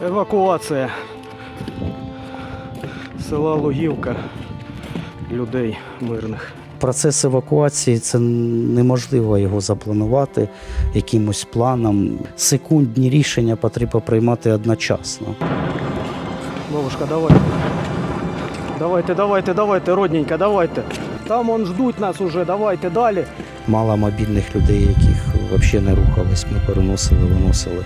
Евакуація села Лугівка людей мирних. Процес евакуації це неможливо його запланувати якимось планом. Секундні рішення потрібно приймати одночасно. Бабушка, давайте. Давайте, давайте, давайте, родненька, давайте. Там он ждуть нас уже, давайте далі. Мало мобільних людей, яких взагалі не рухались. Ми переносили, виносили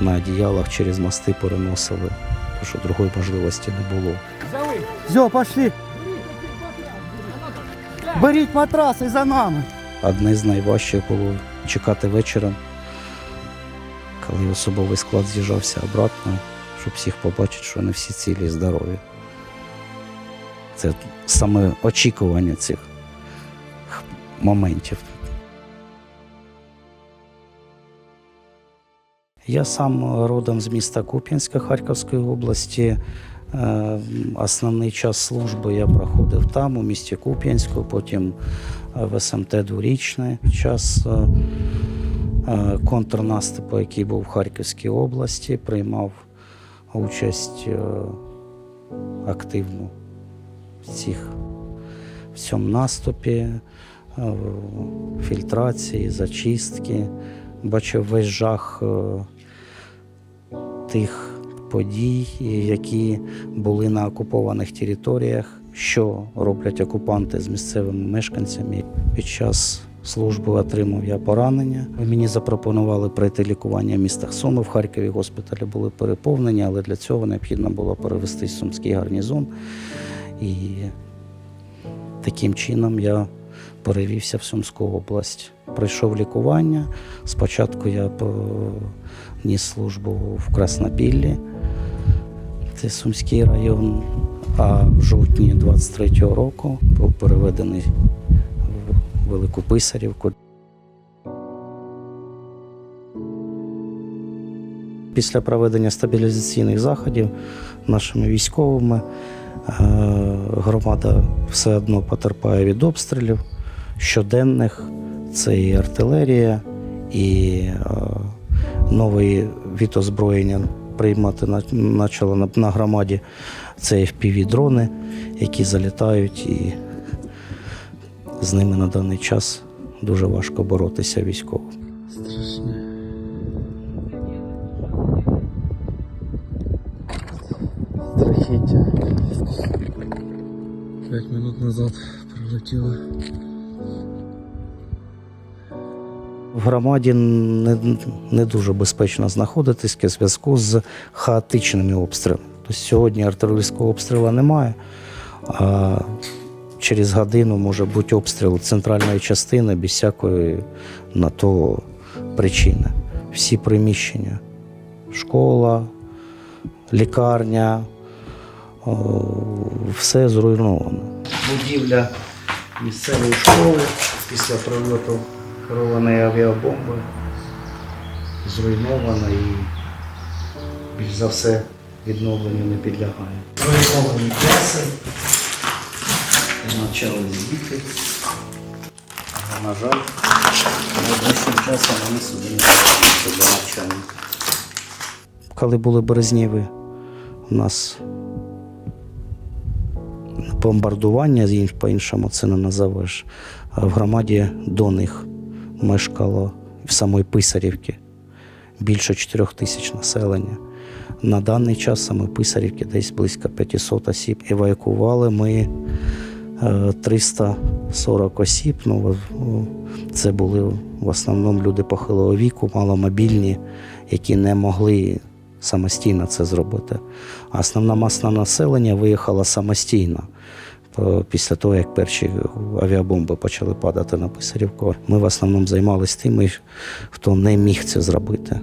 на одіялах через мости переносили, тому що другої можливості не було. Все, пошли. Беріть матраси за нами. Одне з найважчих було чекати вечора, коли особовий склад з'їжджався обратно, щоб всіх побачити, що вони всі цілі і здорові. Це саме очікування цих моментів. Я сам родом з міста Куп'янська Харківської області. Е, Основний час служби я проходив там, у місті Куп'янську, потім е, в СМТ дворічне час е, е, контрнаступу, який був в Харківській області, приймав участь е, активну в цих в цьому наступі, е, фільтрації, зачистки. Бачив весь жах е, тих подій, які були на окупованих територіях, що роблять окупанти з місцевими мешканцями. Під час служби отримав я поранення. Мені запропонували пройти лікування в містах Суми. В Харкові госпіталі були переповнені, але для цього необхідно було перевести Сумський гарнізон. І таким чином я перевівся в Сумську область. Пройшов лікування. Спочатку я ніс службу в Краснопіллі, це Сумський район. А в жовтні 23-го року був переведений в Велику Писарівку. Після проведення стабілізаційних заходів нашими військовими е, громада все одно потерпає від обстрілів щоденних. Це і артилерія, і е, новий від озброєння приймати почало на, громаді. Це FPV-дрони, які залітають, і з ними на даний час дуже важко боротися військовим. Страхіття. П'ять минут назад прилетіло. В громаді не, не дуже безпечно знаходитись в зв'язку з хаотичними обстрілами. Тобто сьогодні артилерійського обстрілу немає, а через годину може бути обстріл центральної частини без всякої на то причини. Всі приміщення, школа, лікарня, все зруйновано. Будівля місцевої школи після прильоту керованої авіабомби зруйнована і більш за все відновленню не підлягає. Зруйновані класи, навчались діти, але, на жаль, найближчим часом вони собі не до навчання. Коли були березнєві, у нас бомбардування, по-іншому це не назовеш. В громаді до них мешкало в самої Писарівки більше 4 тисяч населення. На даний час саме Писарівки десь близько 500 осіб. Евакували ми е, 340 осіб. Ну, це були в основному люди похилого віку, маломобільні, які не могли самостійно це зробити. А основна маса населення виїхала самостійно. Е, Після того, як перші авіабомби почали падати на Писарівку, ми в основному займалися тими, хто не міг це зробити.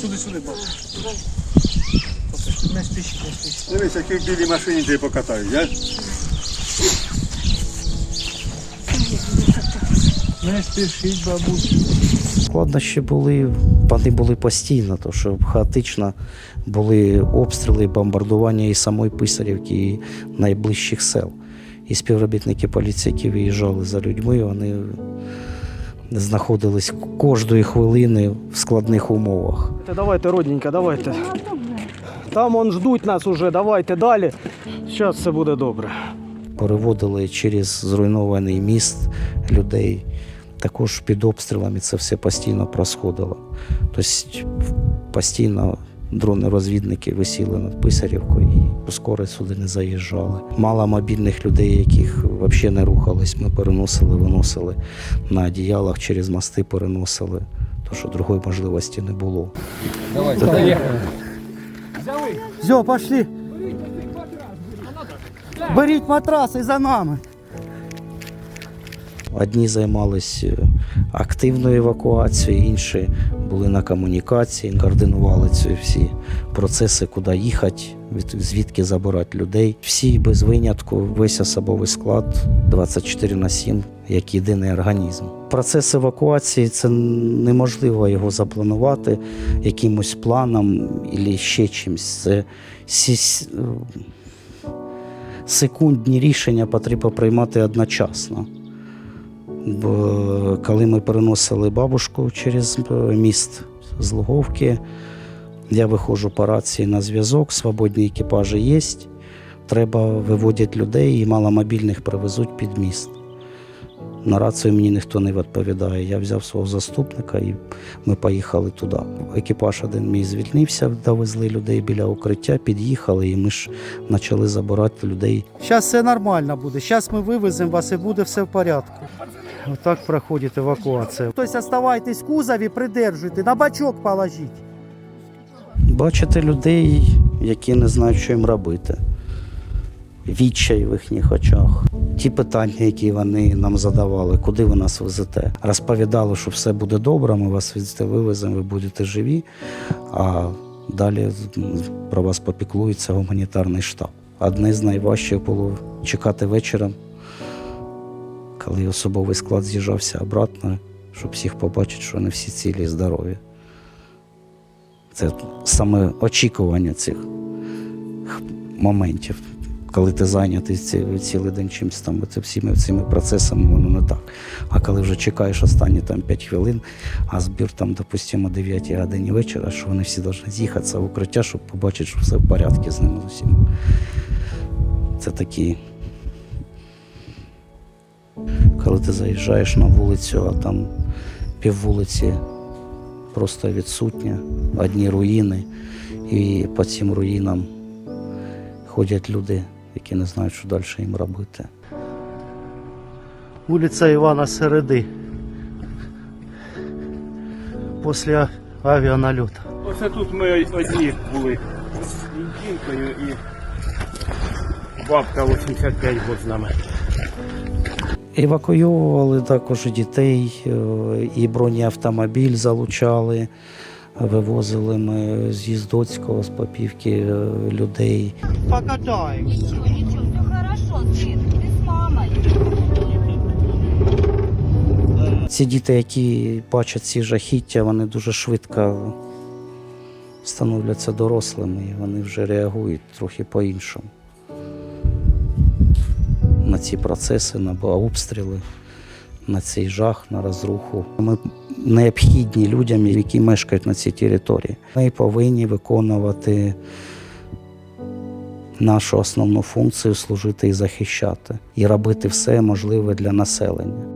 Сюди, сюди. Не спішіть, не спішіть. Дивись, які в білій машині тебе покатають, я? Не спішіть, бабусю. Складнощі були, вони були постійно, тому що хаотично були обстріли, бомбардування і самої Писарівки, і найближчих сел. І співробітники поліції, які виїжджали за людьми, вони знаходились кожної хвилини в складних умовах. Давайте, родненька, давайте. Там он ждуть нас уже, давайте далі. Зараз все буде добре. Переводили через зруйнований міст людей. Також під обстрілами це все постійно просходило. Тобто постійно дрони-розвідники висіли над Писарівкою і скоро сюди не заїжджали. Мало мобільних людей, яких взагалі не рухались. Ми переносили, виносили на одіялах через мости переносили, тому що другої можливості не було. Все, пошли. Беріть матраси за нами. Одні займалися активною евакуацією, інші були на комунікації, координували ці всі процеси, куди їхати, звідки забирати людей. Всі без винятку, весь особовий склад 24 на 7, як єдиний організм. Процес евакуації це неможливо його запланувати якимось планом або ще чимось. Це сі- секундні рішення потрібно приймати одночасно. Бо коли ми переносили бабушку через е, міст з Луговки, я виходжу по рації на зв'язок, свободні екіпажі є. Треба виводять людей і маломобільних привезуть під міст. На рацію мені ніхто не відповідає. Я взяв свого заступника і ми поїхали туди. Екіпаж один мій звільнився, довезли людей біля укриття, під'їхали, і ми ж почали забирати людей Зараз все нормально буде. Зараз ми вивеземо вас і буде все в порядку. Отак проходить евакуація. Тобто оставайтесь в кузові, придержуйте, на бачок положіть. бачити людей, які не знають, що їм робити. Відчай в їхніх очах. Ті питання, які вони нам задавали, куди ви нас везете. Розповідали, що все буде добре, ми вас везете, вивеземо, ви будете живі. А далі про вас попіклується гуманітарний штаб. Одне з найважчих було чекати вечора, коли особовий склад з'їжджався обратно, щоб всіх побачити, що вони всі цілі і здорові. Це саме очікування цих моментів, коли ти зайнятий ці- цілий день чимось там, це всіми цими процесами, воно не так. А коли вже чекаєш останні там 5 хвилин, а збір там, допустимо, о 9 годині вечора, що вони всі повинні з'їхатися в укриття, щоб побачити, що все в порядку з ними з усіма. Це такі. Коли ти заїжджаєш на вулицю, а там піввулиці просто відсутня, одні руїни, і по цим руїнам ходять люди, які не знають, що далі їм робити. Вулиця Івана Середи. Після авіанальоту. Оце тут ми одні були з жінкою і бабка 85 років з нами. Евакуйовували також дітей, е, і бронеавтомобіль залучали, вивозили ми з Їздоцького, з Попівки е, людей. Покатаємо. Ці діти, які бачать ці жахіття, вони дуже швидко становляться дорослими, і вони вже реагують трохи по-іншому. На ці процеси, на обстріли, на цей жах, на розруху. Ми необхідні людям, які мешкають на цій території. Ми повинні виконувати нашу основну функцію служити і захищати, і робити все можливе для населення.